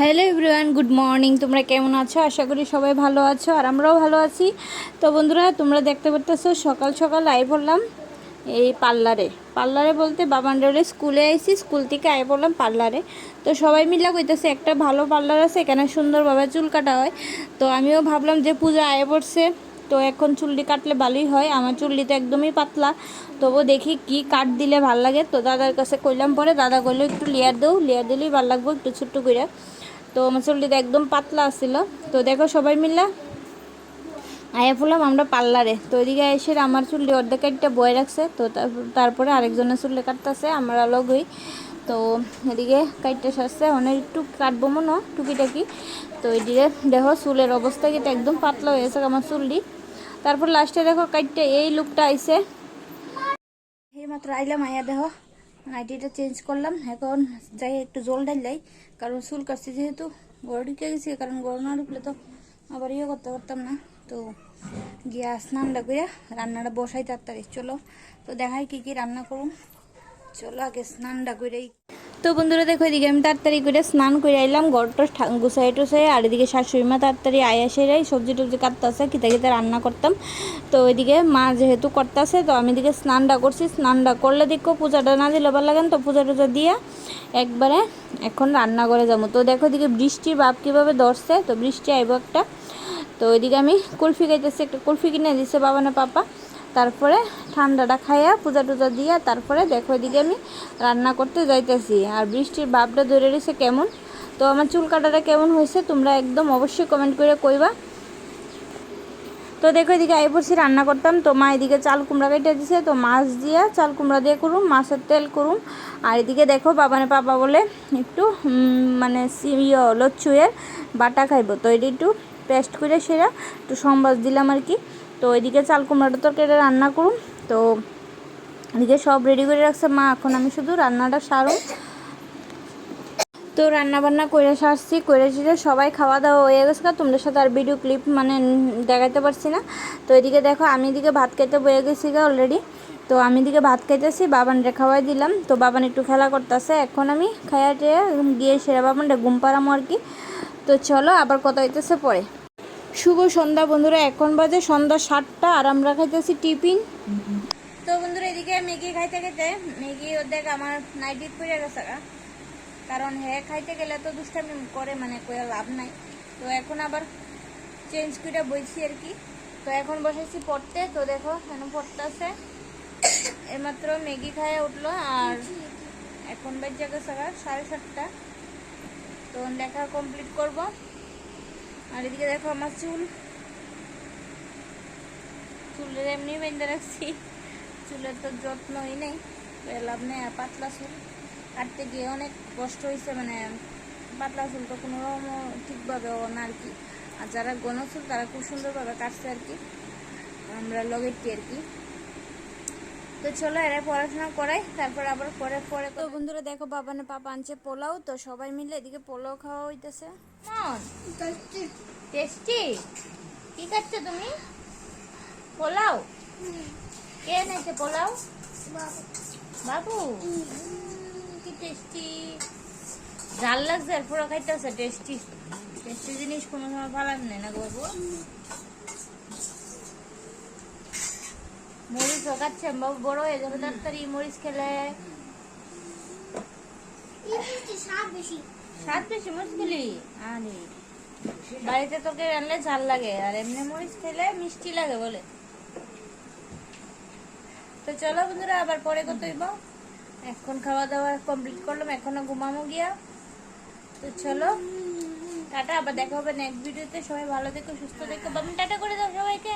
Hello everyone, good morning. তোমরা কেমন আছো? আশা করি সবাই ভালো আছো আর আমরাও ভালো আছি। তো বন্ধুরা, তোমরা দেখতে পারতেছো, সকাল সকাল আয় পড়লাম এই পার্লারে। পার্লারে বলতে বাবান্ডারে স্কুলে আইসি স্কুল থেকে আয় পড়লাম পার্লারে। তো সবাই মিলে কইতেছে, একটা ভালো পার্লার আছে, এখানে সুন্দরভাবে চুল কাটা হয়। তো আমিও ভাবলাম যে পূজা আয় পড়ছে। তো এখন চুলটি কাটলে ভালোই হয়। আমার চুলটি তো একদমই পাতলা। তবু দেখি কি কাট দিলে ভালো লাগে। তো দাদার কাছে কইলাম পরে, দাদা কইলো একটু লেয়ার দেও। লেয়ার দিলেই ভালো লাগবো একটু ছোট্ট করে তো আমার চুলটি তো একদম পাতলা আসছিল তো দেখো সবাই মিলে আয়া ফুলাম আমরা পার্লারে তো ওইদিকে এসে আমার চুলটি অর্ধেক একটা বয়ে রাখছে। তো তারপরে আরেকজনের চুলে কাটতেছে, আমরা হই। তো এদিকে কাটতে সারছে। অনেক একটু কাটবো মনে টুকিটাকি। তো এদিকে দেখো চুলের অবস্থা কিন্তু একদম পাতলা হয়ে গেছে আমার চুলটি তারপর লাস্টে দেখো কাটতে এই লুকটা আইছে। এই মাত্র আইলাম আয়া দেখো নাইটিটা চেঞ্জ করলাম। এখন যাই একটু জল ঢালাই কারণ চুল কাটছি যেহেতু গড় ঢুকে গেছি, কারণ গড় না ঢুকলে তো আবার ইয়ে করতে পারতাম না। তো গিয়া স্নানটা করে রান্নাটা বসাই তাড়াতাড়ি, চলো। তো দেখাই কি কি রান্না করুন চলো আগে স্নানটা করেই তো বন্ধুরা দেখো, এদিকে আমি তাড়াতাড়ি করে স্নান করে আইলাম গড়টা গুছাই টুসাই আর এদিকে শাশুড়ি মা তাড়াতাড়ি আয়া সেরাই সবজি টবজি কাটতেছে কিতা কিতা রান্না করতাম। তো ওইদিকে মা যেহেতু করতেছে, তো আমি এদিকে স্নানটা করছি। স্নানটা করলে দেখো পূজাটা না দিলে ভালো লাগেন তো পূজা টুজা দিয়ে একবারে এখন রান্না করে যাব। তো দেখো এদিকে বৃষ্টির বাপ কীভাবে ধরছে, তো বৃষ্টি আইব একটা। তো ওইদিকে আমি কুলফি খাইতেছি, একটা কুলফি কিনে দিচ্ছে বাবা না পাপা। তারপরে ঠান্ডাটা খাইয়া পূজা টুজা দিয়া তারপরে দেখো এদিকে আমি রান্না করতে যাইতেছি। আর বৃষ্টির ভাবটা ধরে রয়েছে কেমন? তো আমার চুল কাটাটা কেমন হয়েছে তোমরা একদম অবশ্যই কমেন্ট করে কইবা। তো দেখো এদিকে আই পড়ছি, রান্না করতাম। তো মা এদিকে চাল কুমড়া কেটে দিছে। তো মাছ দিয়ে চাল কুমড়া দিয়ে করুম, মাছের তেল করুম। আর এদিকে দেখো বাবানে পাপা বলে একটু মানে ইয়ে লচ্ছুয়ের বাটা খাইবো। তো এটি একটু পেস্ট করে সেরা একটু সম্বাস দিলাম আর কি। তো এদিকে চাল কুমড়াটা তরকারিটা রান্না করুন। তো এদিকে সব রেডি করে রাখছে মা, এখন আমি শুধু রান্নাটা সারুম তো রান্না বান্না করে সারছি, করে সেরে সবাই খাওয়া দাওয়া হয়ে গেছে তোমাদের সাথে আর ভিডিও ক্লিপ মানে দেখাতে পারছি না। তো এদিকে দেখো, আমি এদিকে ভাত খেতে বয়ে গেছি গা অলরেডি তো আমি দিকে ভাত খাইতেছি, বাবানরে খাওয়াই দিলাম। তো বাবান একটু খেলা করতেছে, এখন আমি খাইয়া টেয়ে গিয়ে সেরা বাবানরে ঘুম পাড়ামো আর কি। তো চলো আবার কথা হইতেছে পরে। শুভ সন্ধ্যা বন্ধুরা, এখন বাজে সন্ধ্যা সাতটা আর আমরা খাইতেছি টিফিন। তো বন্ধুরা, এদিকে ম্যাগি খাইতে খাইতে, ম্যাগি অর্ধেক আমার নাইটিট পড়ে গেছে। কারণ হে খাইতে গেলে তো দুষ্টামি করে মানে কোনো লাভ নাই। তো এখন আবার চেঞ্জ করে বইছি আর কি। তো এখন বসেছি পড়তে, তো দেখো কেন পড়তে আছে এইমাত্র ম্যাগি খাইয়ে উঠল আর এখন বেজে গেছে সাড়ে সাতটা। তো দেখা কমপ্লিট করব। আর এদিকে দেখো আমার চুল। চুলের এমনি বেঁধে রাখছি। চুলের তো যত্নই নেই। লাভ নেই পাতলা চুল। কাটতে গিয়ে অনেক কষ্ট হয়েছে মানে পাতলা চুল তো কোনো রকম ঠিকভাবে ও না আর কি। আর যারা গণ চুল, তারা খুব সুন্দরভাবে কাটছে আর কি। আমরা লগেরটি আর কি। তো চলো এরা পড়াশোনা করাই তারপর আবার পরে পরে তো বন্ধুরা দেখো বাবা না পাপা আনছে পোলাও তো সবাই মিলে এদিকে পোলাও খাওয়া হইতেছে। মন। টেস্টি কি খাচ্ছ তুমি? পোলাও? কে এনেছে পোলাও? বাবু। কি টেস্টি জাল লাগছে আর খাইতেছে টেস্টি টেস্টি জিনিস কোনো সময় ভালো নেই না বাবু? মরিচ বড় হয়ে যাবে তাড়াতাড়ি মরিচ খেলে। স্বাদ বেশি। মরিচ খেলি? আরে। বাড়িতে তোকে রান্নলে ঝাল লাগে আর এমনি মরিচ খেলে মিষ্টি লাগে বলে। তো চলো বন্ধুরা আবার পরে কত হইব। এখন খাওয়া দাওয়া কমপ্লিট করলাম এখনও ঘুমামো গিয়া। তো চলো টাটা আবার দেখা হবে নেক্সট ভিডিওতে সবাই ভালো থেকো সুস্থ থেকো। বাবু টাটা করে দাও সবাইকে।